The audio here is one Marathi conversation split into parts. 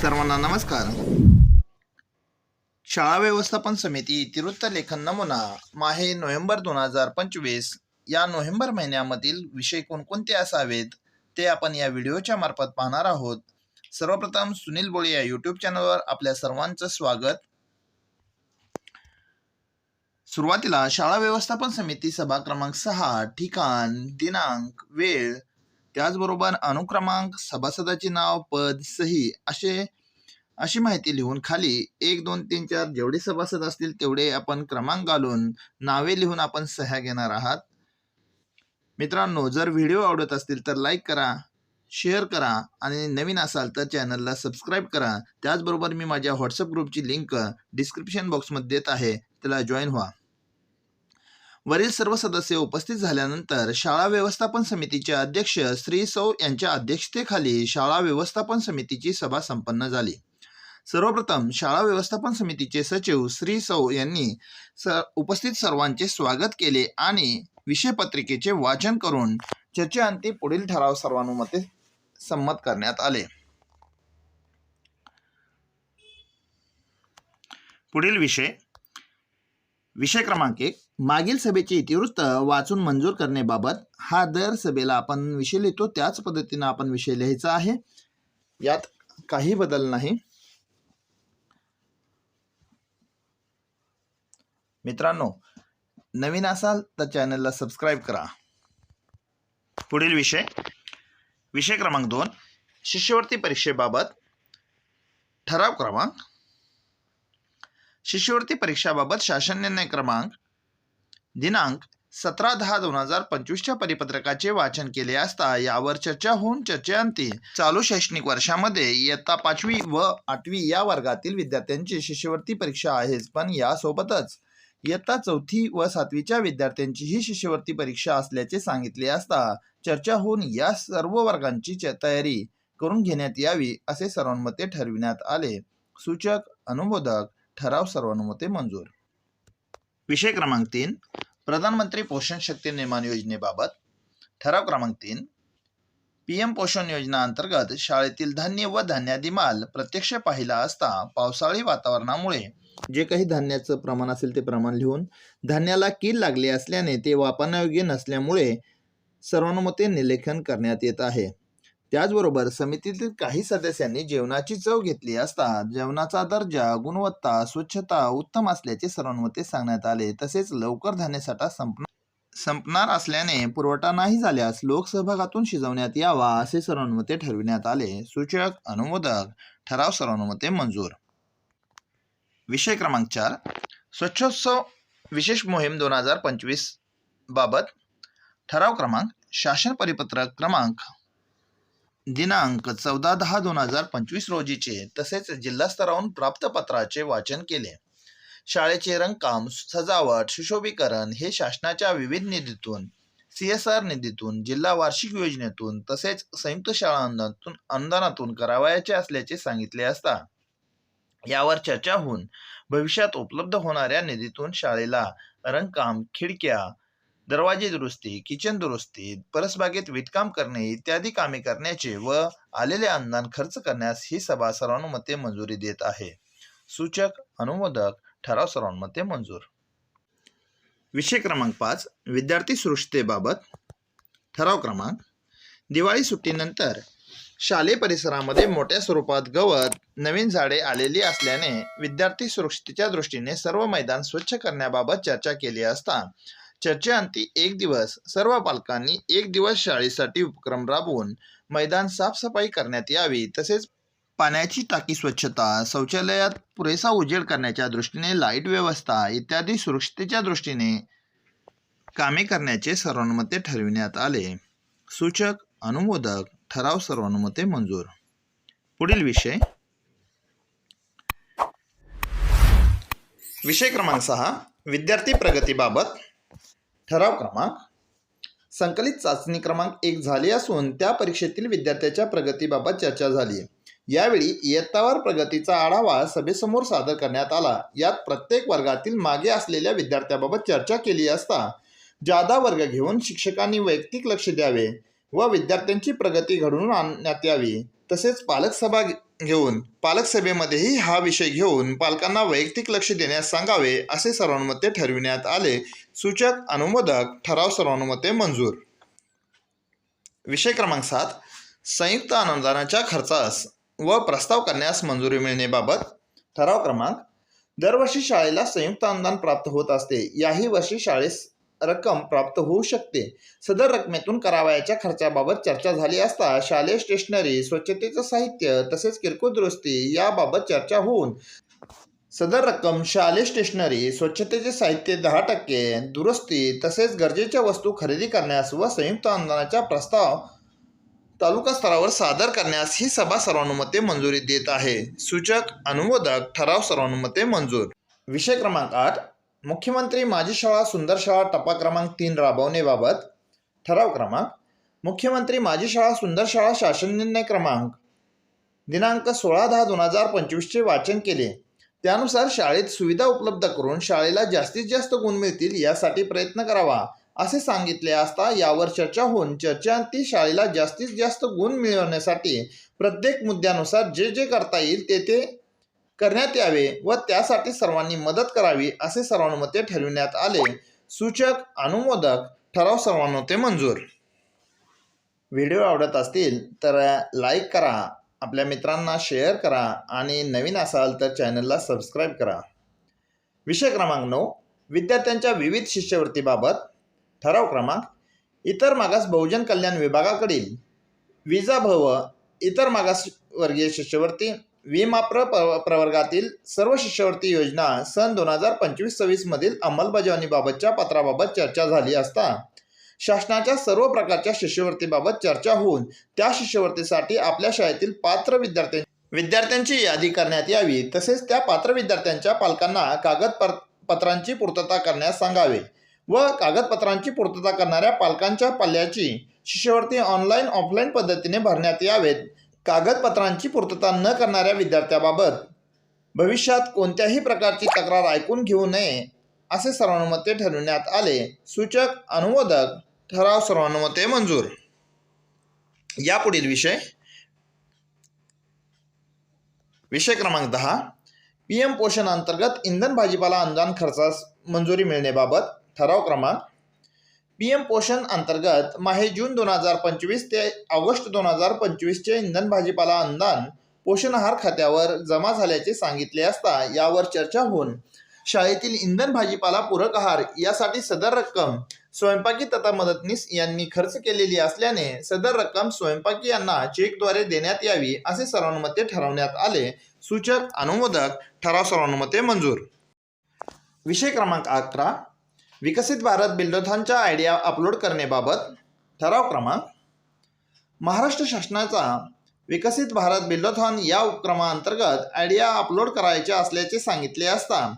सर्वांना नमस्कार. शाळा व्यवस्थापन समिती तिरुत्त लेखन नमुना माहे नोव्हेंबर दोन हजार पंचवीस. या नोव्हेंबर महिन्यामधील विषय कोणकोणते असावेत ते आपण या व्हिडिओच्या मार्फत पाहणार आहोत. सर्वप्रथम सुनील बोळे या यूट्यूब चॅनलवर आपल्या सर्वांचं स्वागत. सुरुवातीला शाळा व्यवस्थापन समिती सभा क्रमांक सहा ठिकाण दिनांक वेळ त्याचबरोबर अनुक्रमांक सभासदाचे नाव पद सही असे अशी माहिती लिहून खाली एक दोन तीन चार जेवढे सभासद असतील तेवढे आपण क्रमांक घालून नावे लिहून आपण सह्या घेणार आहात. मित्रांनो जर व्हिडिओ आवडत असतील तर लाईक करा शेअर करा आणि नवीन असाल तर चॅनलला सबस्क्राईब करा. त्याचबरोबर मी माझ्या व्हॉट्सअप ग्रुपची लिंक डिस्क्रिप्शन बॉक्समध्ये देत आहे त्याला जॉईन व्हा. वरील सर्व सदस्य उपस्थित झाल्यानंतर शाळा व्यवस्थापन समितीचे अध्यक्ष श्री सौ यांच्या अध्यक्षतेखाली शाळा व्यवस्थापन समितीची सभा संपन्न झाली. सर्वप्रथम शाळा व्यवस्थापन समितीचे सचिव श्री सौ यांनी स उपस्थित सर्वांचे स्वागत केले आणि विषयपत्रिकेचे वाचन करून चर्चेअंती पुढील ठराव सर्वानुमते संमत करण्यात आले. पुढील विषय विषय क्रमांक एक. मागील सभेचे इतिवृत्त वाचून मंजूर करण्याबाबत हा दर सभेला आपण विषय लिहितो. त्याच पद्धतीनं आपण विषय लिहायचा आहे. यात काही बदल नाही. मित्रांनो नवीन असाल तर चॅनलला सबस्क्राईब करा. पुढील विषय. विषय क्रमांक दोन. शिष्यवृत्ती परीक्षेबाबत ठराव क्रमांक. शिष्यवृत्ती परीक्षाबाबत शासन निर्णय क्रमांक दिनांक सतरा दहा दोन हजार पंचवीसच्या परिपत्रकाचे वाचन केले असता यावर चर्चा होऊन चर्चेअंती चालू शैक्षणिक वर्षामध्ये इयत्ता पाचवी व आठवी या वर्गातील विद्यार्थ्यांची शिष्यवृत्ती परीक्षा आहेच पण यासोबतच इयत्ता चौथी व सातवीच्या विद्यार्थ्यांचीही शिष्यवृत्ती परीक्षा असल्याचे सांगितले असता चर्चा होऊन या सर्व वर्गांची तयारी करून घेण्यात यावी असे सर्वांमते ठरविण्यात आले. सूचक अनुमोदक ठराव सर्वानुमते मंजूर. विषय क्रमांक तीन प्रधानमंत्री पोषण शक्ती निर्माण योजनेबाबत ठराव क्रमांक तीन. पी एम पोषण योजना अंतर्गत शाळेतील धान्य व धान्यादी माल प्रत्यक्ष पाहिला असता पावसाळी वातावरणामुळे जे काही धान्याचं प्रमाण असेल ते प्रमाण लिहून धान्याला कीड लागली असल्याने ते वापरण्यायोग्य नसल्यामुळे सर्वानुमते निलेखन करण्यात येत आहे. त्याचबरोबर समितीतील काही सदस्यांनी जेवणाची चव घेतली असता जेवणाचा दर्जा गुणवत्ता स्वच्छता उत्तम असल्याचे सर्वांमते सांगण्यात आले. तसेच लवकर धान्यसाठा संपणार संपणार असल्याने पुरवठा नाही झाल्यास लोकसहभागातून शिजवण्यात यावा असे सर्वांमते ठरविण्यात आले. सूचक अनुमोदक ठराव सर्वानुमते मंजूर. विषय क्रमांक चार. स्वच्छोत्सव विशेष मोहीम दोन हजार पंचवीस बाबत ठराव क्रमांक शासन परिपत्रक क्रमांक दिनांक चौदा दहा दोन हजार पंचवीस रोजीचे तसेच जिल्हास्तरावरून प्राप्त पत्राचे वाचन केले. शाळेचे रंगकाम सजावट सुशोभीकरण हे शासनाच्या विविध निधीतून सी एस आर निधीतून जिल्हा वार्षिक योजनेतून तसेच संयुक्त शाळा अनुदानातून अनुदानातून करावयाचे असल्याचे सांगितले असता यावर चर्चा होऊन भविष्यात उपलब्ध होणाऱ्या निधीतून शाळेला रंगकाम खिडक्या दरवाजे दुरुस्ती किचन दुरुस्ती परसबागेत विटकाम करणे इत्यादी कामे करण्याचे व आलेले अनुदान खर्च करण्यास ही सभा सर्वानुमते मंजुरी देत आहे. सूचक अनुमोदक ठराव सर्वांमध्ये मंजूर. विषय क्रमांक पाच विद्यार्थी सुरक्षितेबाबत ठराव क्रमांक दिवाळी सुट्टीनंतर शालेय परिसरामध्ये मोठ्या स्वरूपात गवत नवीन झाडे आलेली असल्याने विद्यार्थी सुरक्षितेच्या दृष्टीने सर्व मैदान स्वच्छ करण्याबाबत चर्चा केली असता चर्चेअंती एक दिवस सर्व पालकांनी एक दिवस शाळेसाठी उपक्रम राबवून मैदान साफसफाई करण्यात यावी तसेच पाण्याची टाकी स्वच्छता शौचालयात पुरेसा उजेड करण्याच्या दृष्टीने लाइट व्यवस्था इत्यादी सुरक्षितेच्या दृष्टीने कामे करण्याचे सर्वानुमते ठरविण्यात आले. सूचक अनुमोदक ठराव सर्वानुमते मंजूर. पुढील विषय. विषय क्रमांक सहा विद्यार्थी प्रगतीबाबत ठराव क्रमांक. संकलित चाचणी क्रमांक एक झाली असून त्या परीक्षेतील विद्यार्थ्याच्या प्रगतीबाबत चर्चा झाली यावेळी इयत्तावर प्रगतीचा आढावा सभेसमोर सादर करण्यात आला. यात प्रत्येक वर्गातील मागे असलेल्या विद्यार्थ्याबाबत चर्चा केली असता जादा वर्ग घेऊन शिक्षकांनी वैयक्तिक लक्ष द्यावे व विद्यार्थ्यांची प्रगती घडवून आणण्यात यावी. तसेच पालक सभा घेऊन पालक सभेमध्येही हा विषय घेऊन पालकांना वैयक्तिक लक्ष देण्यास सांगावे असे सर्वानुमते ठरविण्यात आले. सूचक अनुमोदक ठराव सर्वानुमते मंजूर. विषय क्रमांक सात संयुक्त अनुदानाच्या खर्चास व प्रस्ताव करण्यास मंजुरी मिळण्याबाबत. ठराव क्रमांक दरवर्षी शाळेला संयुक्त अनुदान प्राप्त होत असते. याही वर्षी शाळेस रक्कम प्राप्त होऊ शकते. सदर रकमेतून करावयाच्या खर्चाबाबत चर्चा झाली असता शालेय स्टेशनरी स्वच्छतेचं साहित्य तसेच किरकोळ दुरुस्ती याबाबत चर्चा होऊन सदर रक्कम शालेय स्टेशनरी स्वच्छतेचे साहित्य दहा टक्के दुरुस्ती तसेच गरजेच्या वस्तू खरेदी करण्यास व संयुक्त अनुदानाचा प्रस्ताव तालुका स्तरावर सादर करण्यास ही सभा सर्वानुमते मंजुरी देत आहे. सूचक अनुमोदक ठराव सर्वानुमते मंजूर. विषय क्रमांक आठ मुख्यमंत्री माझी शाळा सुंदर शाळा टप्पा क्रमांक तीन राबवण्याबाबत ठराव क्रमांक. मुख्यमंत्री माझी शाळा सुंदर शाळा शासन निर्णय क्रमांक दिनांक सोळा दहा दोन हजार पंचवीसचे वाचन केले. त्यानुसार शाळेत सुविधा उपलब्ध करून शाळेला जास्तीत जास्त गुण मिळतील यासाठी प्रयत्न करावा असे सांगितले असता यावर चर्चा होऊन चर्चेअंती शाळेला जास्तीत जास्त गुण मिळवण्यासाठी प्रत्येक मुद्द्यानुसार जे जे करता येईल ते ते करण्यात यावे व त्यासाठी सर्वांनी मदत करावी असे सर्वानुमते ठरविण्यात आले. सूचक अनुमोदक ठराव सर्वानुमते मंजूर. व्हिडिओ आवडत असतील तर लाईक करा आपल्या मित्रांना शेअर करा आणि नवीन असाल तर चॅनलला सबस्क्राईब करा. विषय क्रमांक नऊ विद्यार्थ्यांच्या विविध शिष्यवृत्तीबाबत ठराव क्रमांक इतर मागास बहुजन कल्याण विभागाकडील. विजाभव इतर मागासवर्गीय शिष्यवृत्ती. विमाप्र प्रवर्गातील सर्व शिष्यवृत्ती योजना सन दोन हजार पंचवीस सव्वीसमधील अंमलबजावणीबाबतच्या पत्राबाबत चर्चा झाली असता शासनाच्या सर्व प्रकारच्या शिष्यवृत्तीबाबत चर्चा होऊन त्या शिष्यवृत्तीसाठी आपल्या शाळेतील पात्र विद्यार्थ्यां विद्यार्थ्यांची यादी करण्यात यावी तसेच त्या पात्र विद्यार्थ्यांच्या पालकांना कागदपत्रांची पत्रांची पूर्तता करण्यास सांगावे व कागदपत्रांची पूर्तता करणाऱ्या पालकांच्या पल्ल्याची शिष्यवृत्ती ऑनलाईन ऑफलाईन पद्धतीने भरण्यात यावेत. कागदपत्रांची पूर्तता न करणाऱ्या विद्यार्थ्याबाबत भविष्यात कोणत्याही प्रकारची तक्रार ऐकून घेऊ नये असे सर्वानुमते ठरविण्यात आले. सूचक अनुमोदक ठराव सर्वानुमते मंजूर. यापुढील विषय. विषय क्रमांक दहा. पी एम पोषण अंतर्गत इंधन भाजीपाला अनुदान खर्चास मंजुरी मिळण्याबाबत ठराव क्रमांक पी एम पोषण अंतर्गत माहे जून दोन हजार पंचवीस ते ऑगस्ट दोन हजार पंचवीसचे इंधन भाजीपाला अनुदान पोषण आहार खात्यावर जमा झाल्याचे सांगितले असता यावर चर्चा होऊन शाळेतील इंधन भाजीपाला पूरक आहार यासाठी सदर रक्कम स्वयंपाकी तथा मदतनीस यांनी खर्च केलेली असल्याने सदर रक्कम स्वयंपाकी यांना चेकद्वारे देण्यात यावी असे सर्वानुमते ठरवण्यात आले. सूचक अनुमोदक ठराव सर्वानुमते मंजूर. विषय क्रमांक अकरा विकसित भारत बिल्डोथॉनच्या आयडिया अपलोड करण्याबाबत ठराव क्रमांक. महाराष्ट्र शासनाचा विकसित भारत बिल्डोथॉन या उपक्रमाअंतर्गत आयडिया अपलोड करायच्या असल्याचे सांगितले असता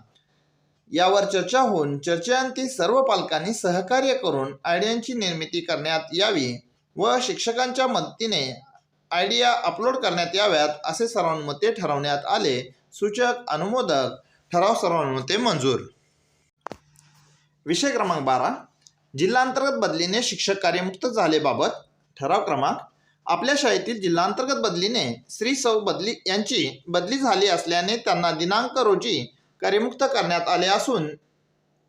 यावर चर्चा होऊन चर्चेअंती सर्व पालकांनी सहकार्य करून आयडियांची निर्मिती करण्यात यावी व शिक्षकांच्या मदतीने आयडिया अपलोड करण्यात याव्यात असे सर्वानुमते ठरवण्यात आले. सूचक अनुमोदक ठराव सर्वानुमते मंजूर. विषय क्रमांक बारा. जिल्हांतर्गत बदलीने शिक्षक कार्यमुक्त झालेबाबत ठराव क्रमांक. आपल्या शाळेतील जिल्हांतर्गत बदलीने श्री सौ बदली यांची बदली झाली असल्याने त्यांना दिनांक रोजी कार्यमुक्त करण्यात आले असून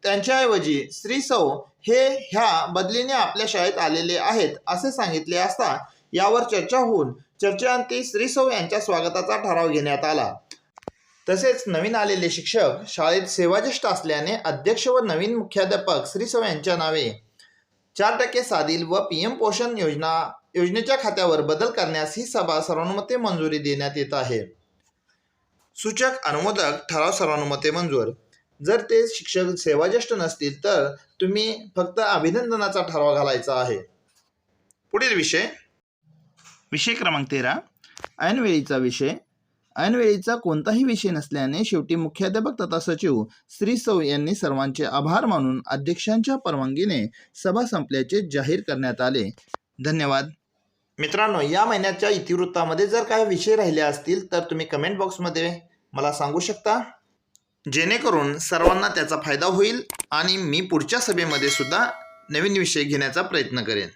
त्यांच्याऐवजी श्री सौ हे ह्या बदलीने आपल्या शाळेत आलेले आहेत असे सांगितले असता यावर चर्चा होऊन चर्चेअंती श्री सौ यांच्या स्वागताचा ठराव घेण्यात आला. तसेच नवीन आलेले शिक्षक शाळेत सेवाज्येष्ठ असल्याने अध्यक्ष व नवीन मुख्याध्यापक श्रीसव यांच्या नावे. चार टक्के साधील व पी एम पोषण योजना योजनेच्या खात्यावर बदल करण्यास ही सभा सर्वानुमते मंजुरी देण्यात येत आहे. सूचक अनुमोदक ठराव सर्वानुमते मंजूर. जर ते शिक्षक सेवाज्येष्ठ नसतील तर तुम्ही फक्त अभिनंदनाचा ठराव घालायचा आहे. पुढील विषय. विषय क्रमांक तेरा. ऐनवेळीचा विषय. ऐनवेळीचा कोणताही विषय नसल्याने शेवटी मुख्याध्यापक तथा सचिव श्री सौ यांनी सर्वांचे आभार मानून अध्यक्षांच्या परवानगीने सभा संपल्याचे जाहीर करण्यात आले. धन्यवाद. मित्रांनो या महिन्याच्या इतिवृत्तामध्ये जर काही विषय राहिले असतील तर तुम्ही कमेंट बॉक्समध्ये मला सांगू शकता. जेणेकरून सर्वांना त्याचा फायदा होईल आणि मी पुढच्या सभेमध्ये सुद्धा नवीन विषय घेण्याचा प्रयत्न करेन.